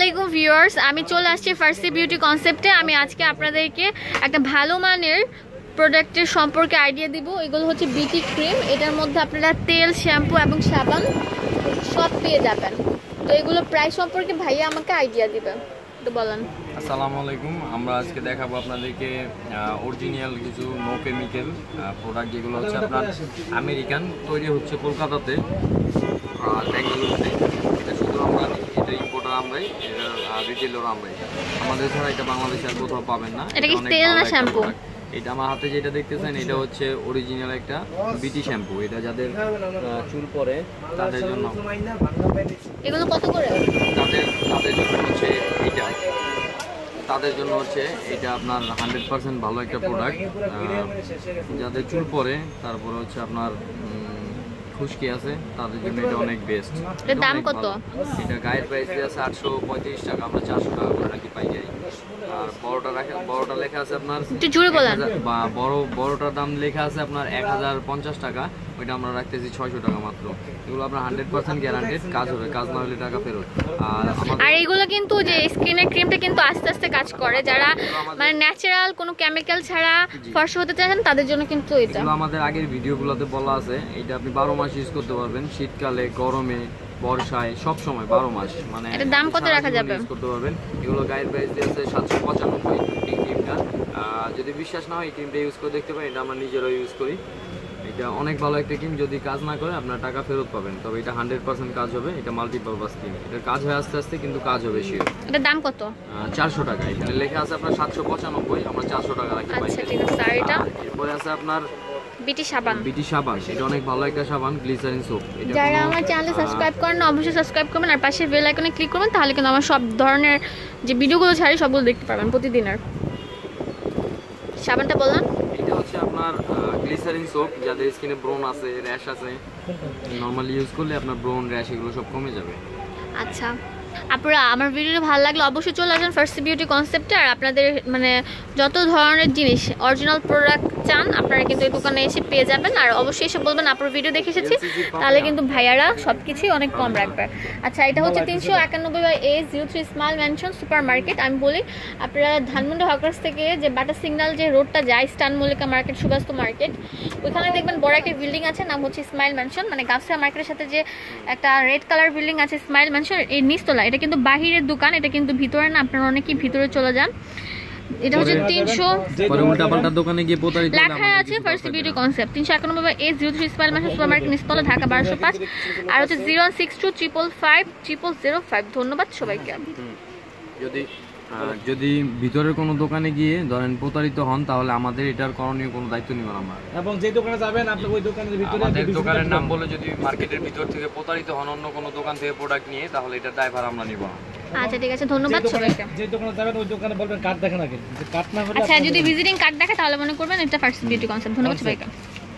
আলাইকুম ভিউয়ার্স আমি চলে আসছি ফার্সি বিউটি কনসেপ্টে আমি আজকে আপনাদেরকে একটা ভালো মানের প্রোডাক্টের সম্পর্কে আইডিয়া দিব। এগুলো হচ্ছে বিটি ক্রিম এটার মধ্যে আপনারা তেল শ্যাম্পু এবং সাবান সব পেয়ে যাবেন। তো এগুলো প্রাইস সম্পর্কে ভাইয়া আমাকে আইডিয়া দিবেন একটু বলেন। আসসালামু আলাইকুম। আমরা আজকে দেখাবো আপনাদেরকে অরিজিনাল কিছু নো কেমিক্যাল প্রোডাক্ট যেগুলো হচ্ছে আপনার আমেরিকান তৈরি হচ্ছে কলকাতাতে। আর বেঙ্গালুরুতে এটা শুধু আমরা এটা ইম্পোর্টার আমরাই এটা রিটেলর আমরাই আমাদের ছাড়া এটা বাংলাদেশে আর কোথাও পাবেন না। এটা কি তেল না শ্যাম্পু? এটা আমার হাতে যেটা দেখতেছেন এটা হচ্ছে অরিজিনাল একটা বিটি শ্যাম্পু এটা যাদের চুল পরে তাদের জন্য। এগুলো কত করে? তাদের তাদের জন্য হচ্ছে এটা তাদের জন্য হচ্ছে এটা আপনার হান্ড্রেড পার্সেন্ট ভালো একটা প্রোডাক্ট যাদের চুল পরে তারপরে হচ্ছে আপনার খুশকি আছে তাদের জন্য এটা অনেক বেস্ট এটার দাম কত? এটা গায়ের প্রাইস আছে আটশো পঁয়ত্রিশ টাকা আমরা চারশো টাকা করে রাখি পাই যাই। আর বড়টা রাখা বড়টা লেখা আছে আপনার একটু জোরে বলেন। বা বড় বড়টার দাম লেখা আছে আপনার এক হাজার পঞ্চাশ টাকা ওইটা আমরা রাখতেছি ছয়শো টাকা মাত্র। এগুলো আপনার হান্ড্রেড পার্সেন্ট গ্যারান্টেড কাজ হবে কাজ না হলে টাকা ফেরত। আর আর এইগুলো কিন্তু যে ক্রিমটা কিন্তু আস্তে আস্তে কাজ করে। যারা মানে ন্যাচারাল কোনো কেমিক্যাল ছাড়া ফর্সা হতে চান তাদের জন্য কিন্তু এটা। আমাদের আগের ভিডিওগুলোতে বলা আছে এটা আপনি বারো মাস ইউজ করতে পারবেন। শীতকালে গরমে বর্ষায় সব সময় বারো মাস মানে এটার দাম কত রাখা যাবে? ইউজ করতে পারবেন। এগুলো গায়ের প্রাইস দিয়ে আছে সাতশো পঁচানব্বই এই ক্রিমটা যদি বিশ্বাস না হয় এই ক্রিমটা ইউজ করে দেখতে পারেন এটা আমরা নিজেরাও ইউজ করি। এটা অনেক ভালো একটা ক্রিম যদি কাজ না করে আপনার টাকা ফেরত পাবেন। তবে এটা হান্ড্রেড পার্সেন্ট কাজ হবে এটা মাল্টিপারপাস ক্রিম এটার কাজ হয় আস্তে আস্তে কিন্তু কাজ হবে শিওর এটার দাম কত? চারশো টাকা। এখানে লেখা আছে আপনার সাতশো পঁচানব্বই আমরা চারশো টাকা রাখি আচ্ছা ঠিক আছে আর এটা? এরপরে আছে আপনার বিটি সাবান। বিটি সাবান এটা অনেক ভালো একটা সাবান গ্লিসারিন সোপ যারা আমার চ্যানেলে আহ, সাবস্ক্রাইব করেন না অবশ্যই সাবস্ক্রাইব করবেন আর পাশে বেল আইকনে ক্লিক করবেন তাহলে কিন্তু আমার সব ধরনের যে ভিডিওগুলো ছাড়ি সবগুলো দেখতে পারবেন প্রতিদিনের। সাবানটা বললাম এটা হচ্ছে আপনার গ্লিসারিন সোপ যাদের স্কিনে ব্রোন আছে র্যাশ আছে নরমালি ইউজ করলে আপনার ব্রোন র্যাশ এগুলো সব কমে যাবে। আচ্ছা। আপনারা আমার ভিডিওটা ভালো লাগলে অবশ্যই চলে আসবেন ফার্স্ট বিউটি কনসেপ্টে আর আপনাদের মানে যত ধরনের জিনিস অরিজিনাল প্রোডাক্ট চান আপনারা কিন্তু এই দোকানে এসে পেয়ে যাবেন। আর অবশ্যই এসে বলবেন আপনার ভিডিও দেখে এসেছি। তাহলে কিন্তু ভাইয়ারা সব কিছুই অনেক কম রাখবে। আচ্ছা এটা হচ্ছে তিনশো একানব্বই by A zero three small mansion super market আমি বলি আপনারা ধানমন্ডি হকার্স থেকে যে বাটা সিগন্যাল যে রোডটা যায় স্টান মল্লিকা মার্কেট সুবাস্ত মার্কেট ওইখানে দেখবেন বড় একটা বিল্ডিং আছে নাম হচ্ছে স্মাইল ম্যানশন মানে গাছরা মার্কেটের সাথে যে একটা রেড কালার বিল্ডিং আছে স্মাইল ম্যানশন এই নিচতলা এটা কিন্তু বাহিরের দোকান এটা কিন্তু ভিতরে না আপনারা অনেকেই ভিতরে চলে যান। এটা হচ্ছে তিনশো পরে উল্টা পাল্টা দোকানে গিয়ে প্রতারিত লেখা আছে first beauty concept A Dhaka বারোশো পাঁচ। আর হচ্ছে zero six two triple five triple zero five ধন্যবাদ সবাইকে। যদি যদি ভিতরের কোনো দোকানে গিয়ে ধরেন প্রতারিত হন তাহলে আমাদের এটার করণীয় কোনো দায়িত্ব নিব না আমরা। এবং যে দোকানে যাবেন আপনি ওই দোকানের ভিতরে আমাদের দোকানের নাম বলে যদি মার্কেটের ভিতর থেকে প্রতারিত হন অন্য কোনো দোকান থেকে প্রোডাক্ট নিয়ে তাহলে এটার ড্রাইভার আমরা নিব না। আচ্ছা ঠিক আছে। ধন্যবাদ সবাইকে। যে দোকানে যাবেন ওই দোকানে বলবেন কার্ড দেখেন আগে। যে কার্ড না হলে আচ্ছা যদি ভিজিটিং কার্ড দেখে তাহলে মনে করবেন এটা ফার্স্ট বিউটি কনসেপ্ট ধন্যবাদ সবাইকে।